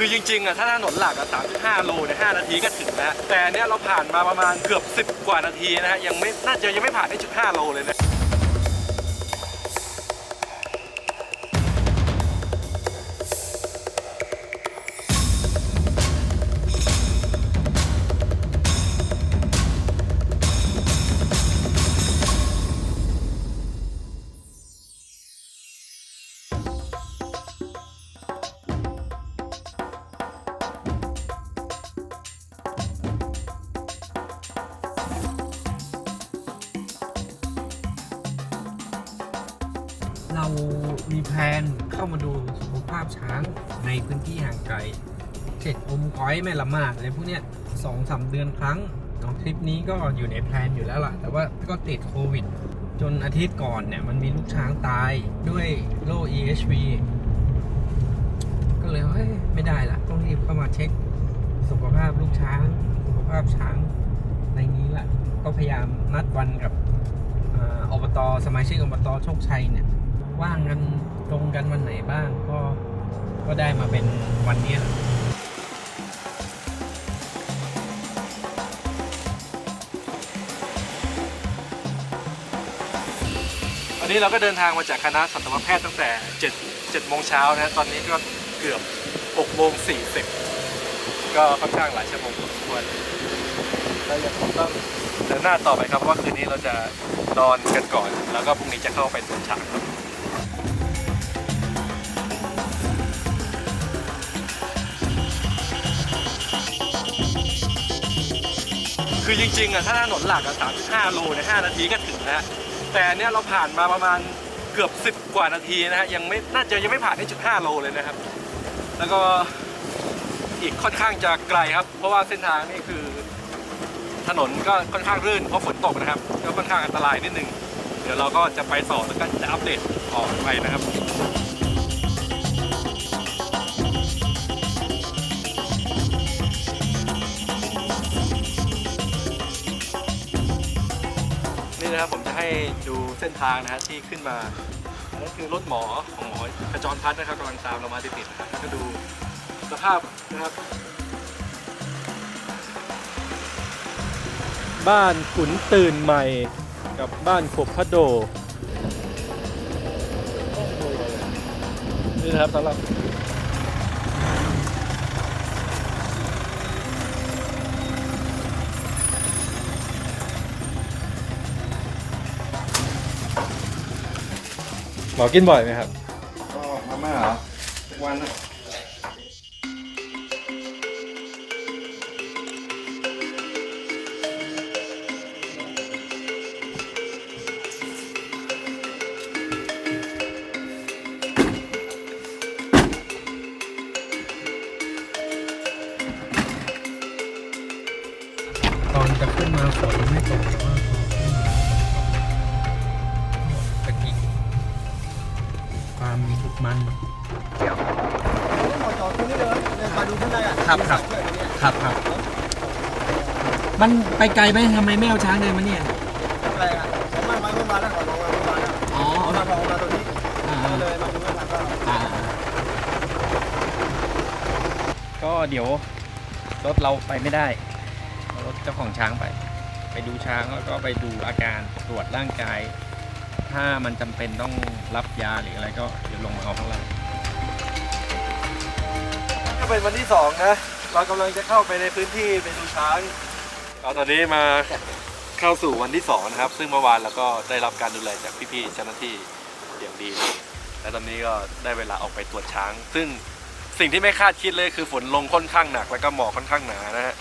คือจริงๆอะถ้าถนนหลักอะ3.5 โลเนี่ย5นาทีก็ถึงแล้ว แต่เนี้ยเราผ่านมาประมาณเกือบ 10 กว่านาทีนะฮะยังไม่น่าจะยังไม่ผ่านได้จุด5โลเลยนะ มีแพลนเข้ามาดูสุขภาพช้างในพื้นที่ห่างไกลเจ็ดอมก้อยแม่ละมาดอะไรพวกเนี้ยสองสามเดือนครั้งเนาะทริปนี้ก็อยู่ในแพลนอยู่แล้วล่ะ แต่ว่าก็ติดโควิด จนอาทิตย์ก่อนเนี่ย มันมีลูกช้างตายด้วยโรค EHV ก็เลยเฮ้ยไม่ได้ละต้องรีบเข้ามาเช็ค สุขภาพลูกช้าง สุขภาพช้างในนี้ละก็พยายามนัดวันกับอ่าอบตสมาชิกอบตโชคชัยเนี่ย ว่างกันตรงกันวันไหนบ้าง ก็ก็ได้มาเป็นวันนี้วันนี้เราก็เดินทางมาจากคณะสัตวแพทย์ตั้งแต่7 7โมงเช้านะ ตอนนี้ก็เกือบ6โมง40 ก็ค่อนข้างหลายชั่วโมงพอสมควรเรายังคงต้องเดินหน้าต่อไปครับว่าคืนนี้เราจะนอนกันก่อน แล้วก็พรุ่งนี้จะเข้าไปตรวจฉากครับ คือจริงๆอะถ้าถนนหลักอะ3.5 โลเนี่ย5นาทีก็ถึงแล้วแต่อันเนี้ยเราผ่านมาประมาณเกือบ 10 กว่านาทีนะฮะยังไม่น่าจะยังไม่ผ่านได้จุด5โลเลยนะครับ แล้วก็อีกค่อนข้างจะไกลครับ เพราะว่าเส้นทางนี่คือถนนก็ค่อนข้างรื่นเพราะฝนตกนะครับ ก็ค่อนข้างอันตรายนิดนึง เดี๋ยวเราก็จะไปต่อแล้วก็จะอัปเดตต่อไปนะครับ นี่นะครับผมจะให้ดูเส้นทางนะฮะที่ขึ้นมาอันนั้นคือรถหมอของหมอขจรพัฒน์นะครับกำลังตามเรามาติดๆนะครับแล้วก็ดูสภาพนะครับ บ้านขุนตื่นใหม่กับบ้านขบพระโด นี่นะครับสำหรับ หมอกินบ่อยไหมครับ ก็มาม่าเหรอทุกวันนะตอนจะขึ้นมาฝนไม่ตกแต่ว่าพอขึ้นมา มบุกมัน หมอจอดตรงนี้เลยเดินมาดูข้างในอะครับครับเนี่ยเนี่ยครับครับ มันไปไกลไหมทำไมไม่เอาช้างเดินมาเนี่ย อะไรอะผมมามาเมื่อวานแล้วก่อนลงมาเมื่อวานแล้วอ๋อเอามาบอกมาตรงนี้อ่าก็เลยมาดูไม่ทันก็อ่าก็เดี๋ยวรถเราไปไม่ได้เอารถเจ้าของช้างไป ไปดูช้างแล้วก็ไปดูอาการตรวจร่างกาย ถ้ามันจำเป็นต้องรับยาหรืออะไรก็เดี๋ยวลงมาเอาข้างล่างก็เป็นวันที่สองนะเรากำลังจะเข้าไปในพื้นที่ไปดูช้างเอาตอนนี้มาเข้าสู่วันที่สองนะครับ ซึ่งเมื่อวานเราก็ได้รับการดูแลจากพี่ๆเจ้าหน้าที่อย่างดีนะและตอนนี้ก็ได้เวลาออกไปตรวจช้าง ซึ่งสิ่งที่ไม่คาดคิดเลยคือฝนลงค่อนข้างหนัก แล้วก็หมอกค่อนข้างหนานะฮะ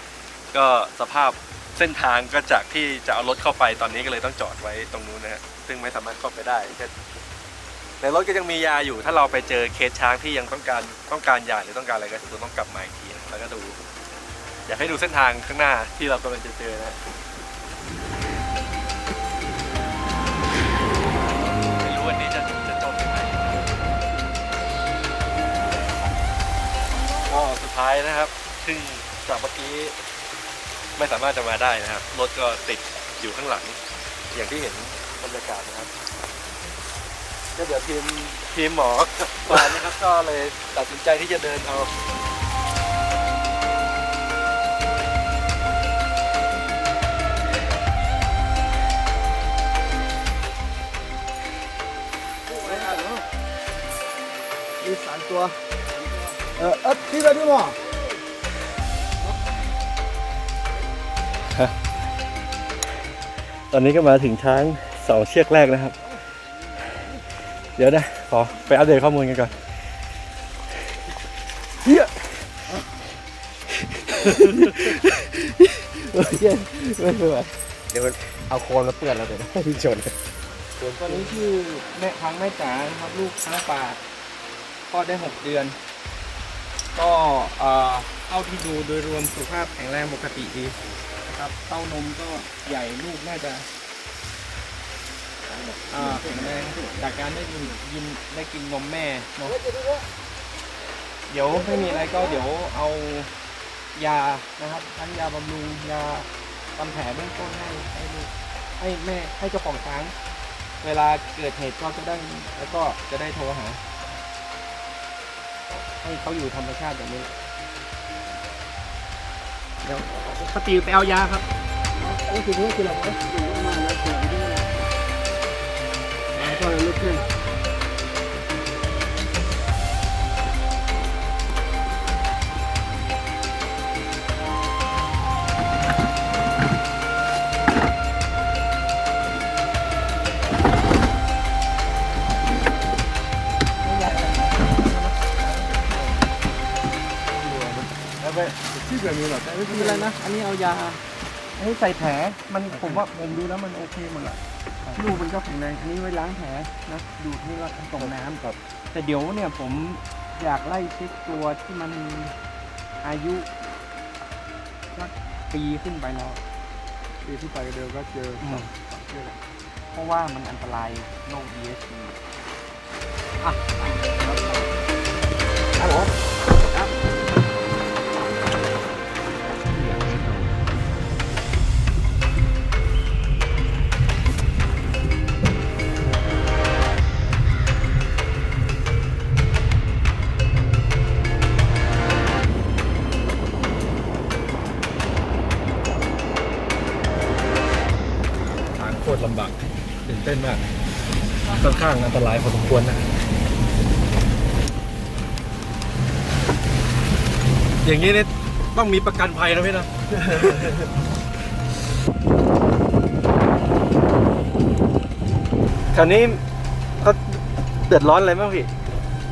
ก็สภาพเส้นทางก็จากที่จะเอารถเข้าไปตอนนี้ก็เลยต้องจอดไว้ตรงนู้นนะฮะ ซึ่งไม่สามารถเข้าไปได้แค่ในรถก็ยังมียาอยู่ ถ้าเราไปเจอเคสช้างที่ยังต้องการต้องการยาหรือต้องการอะไรก็คือต้องกลับมาอีกทีนะแล้วก็ดู อยากให้ดูเส้นทางข้างหน้าที่เรากำลังจะเจอนะไม่รู้วันนี้จะจะจบยังไงก็สุดท้ายนะครับซึ่งจากเมื่อกี้ไม่สามารถจะมาได้นะครับรถก็ติดอยู่ข้างหลังอย่างที่เห็น บรรยากาศนะครับก็เดี๋ยวทีมทีมหมอตอนนะครับก็เลยตัดสินใจที่จะเดินเอามีสามตัวเออเอ๊ะที่ไรพี่หมอตอนนี้ก็มาถึงช้าง สองเชือกแรกนะครับ เดี๋ยวนะ ขอไปอัปเดตข้อมูลกันก่อนเฮียไม่เป็นไรเดี๋ยวเอาโคลนมาเปื้อนแล้วเดี๋ยวพี่ชนตอนนี้คือแม่พังแม่จ๋านะครับลูกช้างป่าคลอดได้หกเดือน ก็เอ่อเท่าที่ดูโดยรวมสุขภาพแข็งแรงปกติดีนะครับเต้านมก็ใหญ่ลูกน่าจะ อ่าแข็งแรงจากการได้กินกินได้กินนมแม่เนาะเดี๋ยวไม่มีอะไรก็เดี๋ยวเอายานะครับ ทั้งยาบำรุงยาทำแผลเบื้องต้นให้ให้ลูกให้แม่ให้เจ้าของช้าง เวลาเกิดเหตุก็จะได้แล้วก็จะได้โทรหา ให้เขาอยู่ธรรมชาติแบบนี้เดี๋ยวสตีไปเอายาครับนี่คือนี่คือเราไม่ถึงมา ที่แบบนี้หรอแต่ไม่ไม่เป็เป็นนไรไรนะนะ อันนี้เอายาให้ใส่แผล มันผมว่าผมดูแล้วมันโอเคหมดแหละลูกมันก็แข็งแรงอันนี้ไว้ล้างแผลนะดูดนี่ว่าส่งน้ำครับ แต่เดี๋ยวเนี่ยผมอยากไล่เช็คตัวที่มันอายุสักปีขึ้นไปแล้วปีที่ไปเดิมก็เจออืมเพราะว่ามันอันตรายโรค ESP อะ ตรลำบากตื่นเต้นมากค่อนข้างอันตรายพอสมควรนะอย่างนี้เนี่ยต้องมีประกันภัยนะพี่นะแถวนี้เขาเดือดร้อนอะไรบ้างพี่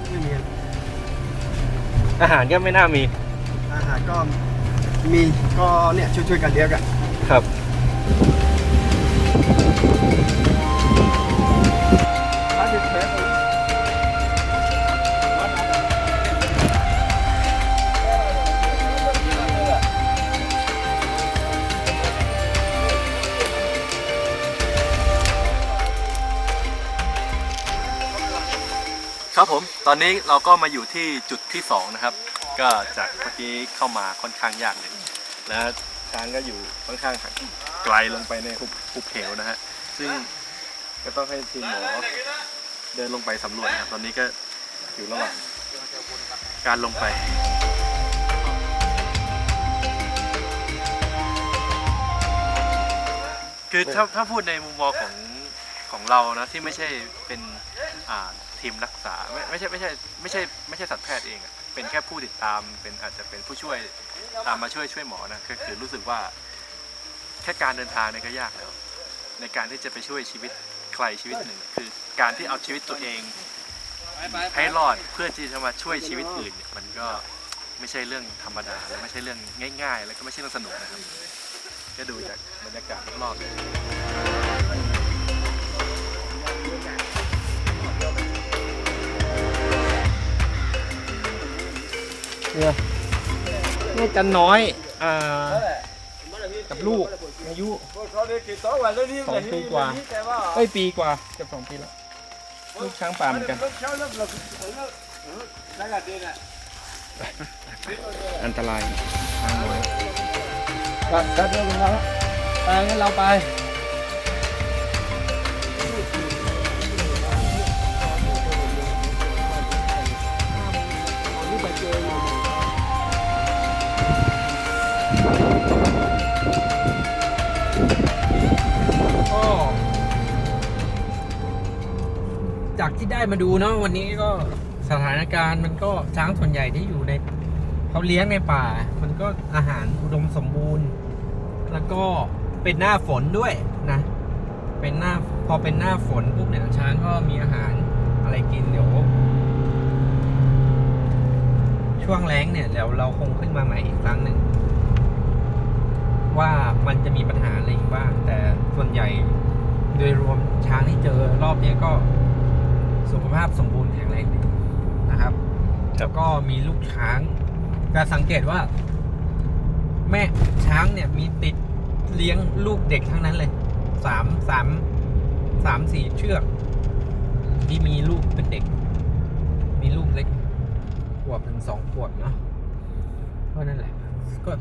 ไม่มีอาหารก็ไม่น่ามี อาหารก็มีก็เนี่ยช่วยๆกันเลี้ยงกันครับ ครับผมตอนนี้เราก็มาอยู่ที่จุดที่สองนะครับ ก็จากเมื่อกี้เข้ามาค่อนข้างยากเลยและช้างก็อยู่ค่อนข้างไกลลงไปในหุบเหวนะฮะ ซึ่งก็ต้องให้ทีมหมอเดินลงไปสำรวจนะครับตอนนี้ก็อยู่ระหว่างการลงไปคือถ้าถ้าพูดในมุมมองของของเรานะที่ไม่ใช่เป็นอ่าทีมรักษาไม่ไม่ใช่ไม่ใช่ไม่ใช่ไม่ใช่สัตวแพทย์เองอะเป็นแค่ผู้ติดตามเป็นอาจจะเป็นผู้ช่วยตามมาช่วยช่วยหมอนะก็คือรู้สึกว่าแค่การเดินทางเนี่ยก็ยากแล้ว ในการที่จะไปช่วยชีวิตใครชีวิตหนึ่ง คือการที่เอาชีวิตตัวเองให้รอดเพื่อที่จะมาช่วยชีวิตอื่นเนี่ยมันก็ไม่ใช่เรื่องธรรมดาและไม่ใช่เรื่องง่าย ๆ แล้วก็ไม่ใช่เรื่องสนุกนะครับก็ดูจากบรรยากาศรอบๆเนี่ยจันน้อยอ่า กับลูกอายุสองปีกว่าเอ้ยปีกว่าเกือบสองปีแล้วลูกช้างป่าเหมือนกัน อันตรายช้างน้อยก็ก็เดินแล้วไปงั้นเราไป จากที่ได้มาดูเนาะวันนี้ก็สถานการณ์มันก็ช้างส่วนใหญ่ที่อยู่ในเขาเลี้ยงในป่า มันก็อาหารอุดมสมบูรณ์ แล้วก็เป็นหน้าฝนด้วยนะ เป็นหน้าพอเป็นหน้าฝนปุ๊บเนี่ยช้างก็มีอาหารอะไรกินเดี๋ยวช่วงแล้งเนี่ยเดี๋ยวเราคงขึ้นมาใหม่อีกครั้งหนึ่งว่ามันจะมีปัญหาอะไรอีกบ้างแต่ส่วนใหญ่โดยรวมช้างที่เจอรอบนี้ก็ สุขภาพสมบูรณ์แข็งแรงดีนะครับ แล้วก็มีลูกช้างจะสังเกตว่า แม่ช้างเนี่ยมีติดเลี้ยงลูกเด็กทั้งนั้นเลยสามสามสามสี่เชือก ที่มีลูกเป็นเด็ก มีลูกเล็กขวบถึงสองขวบเนาะก็นั่นแหละก็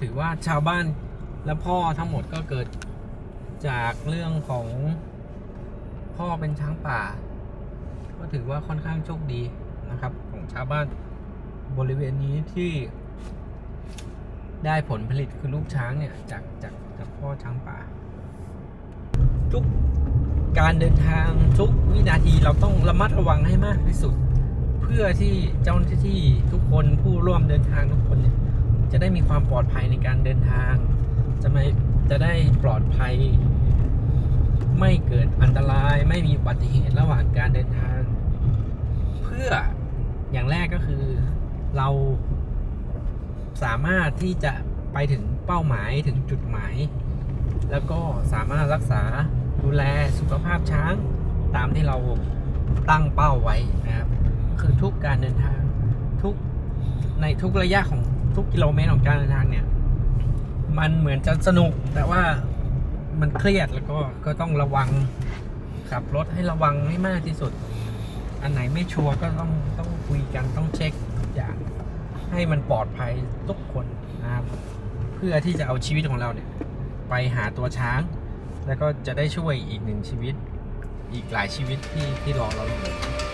ถือว่าชาวบ้านและพ่อทั้งหมดก็เกิด จากเรื่องของพ่อเป็นช้างป่า ก็ถือว่าค่อนข้างโชคดีนะครับ ของชาวบ้านบริเวณนี้ที่ ได้ผลผลิตคือลูกช้างเนี่ยจากจากจากพ่อช้างป่า ทุกการเดินทางทุกวินาทีเราต้องระมัดระวังให้มากที่สุด เพื่อที่เจ้าหน้าที่ทุกคนผู้ร่วมเดินทางทุกคนเนี่ยจะได้มีความปลอดภัยในการเดินทาง จะไม่ จะได้ปลอดภัย ไม่เกิดอันตรายไม่มีอุบัติเหตุระหว่างการเดินทาง เพื่ออย่างแรกก็คือเราสามารถที่จะไปถึงเป้าหมายถึงจุดหมาย แล้วก็สามารถรักษาดูแลสุขภาพช้าง ตามที่เราตั้งเป้าไว้นะครับ คือทุกการเดินทางทุกในทุกระยะของทุกกิโลเมตรของการเดินทางเนี่ย มันเหมือนจะสนุก แต่ว่ามันเครียดแล้วก็ก็ต้องระวังขับรถให้ระวังให้มากที่สุด อันไหนไม่ชัวร์ก็ต้องต้องคุยกันต้องเช็คทุกอย่างให้มันปลอดภัยทุกคนนะครับ เพื่อที่จะเอาชีวิตของเราเนี่ย ไปหาตัวช้าง แล้วก็จะได้ช่วยอีกหนึ่งชีวิต อีกหลายชีวิตที่ที่รอเราอยู่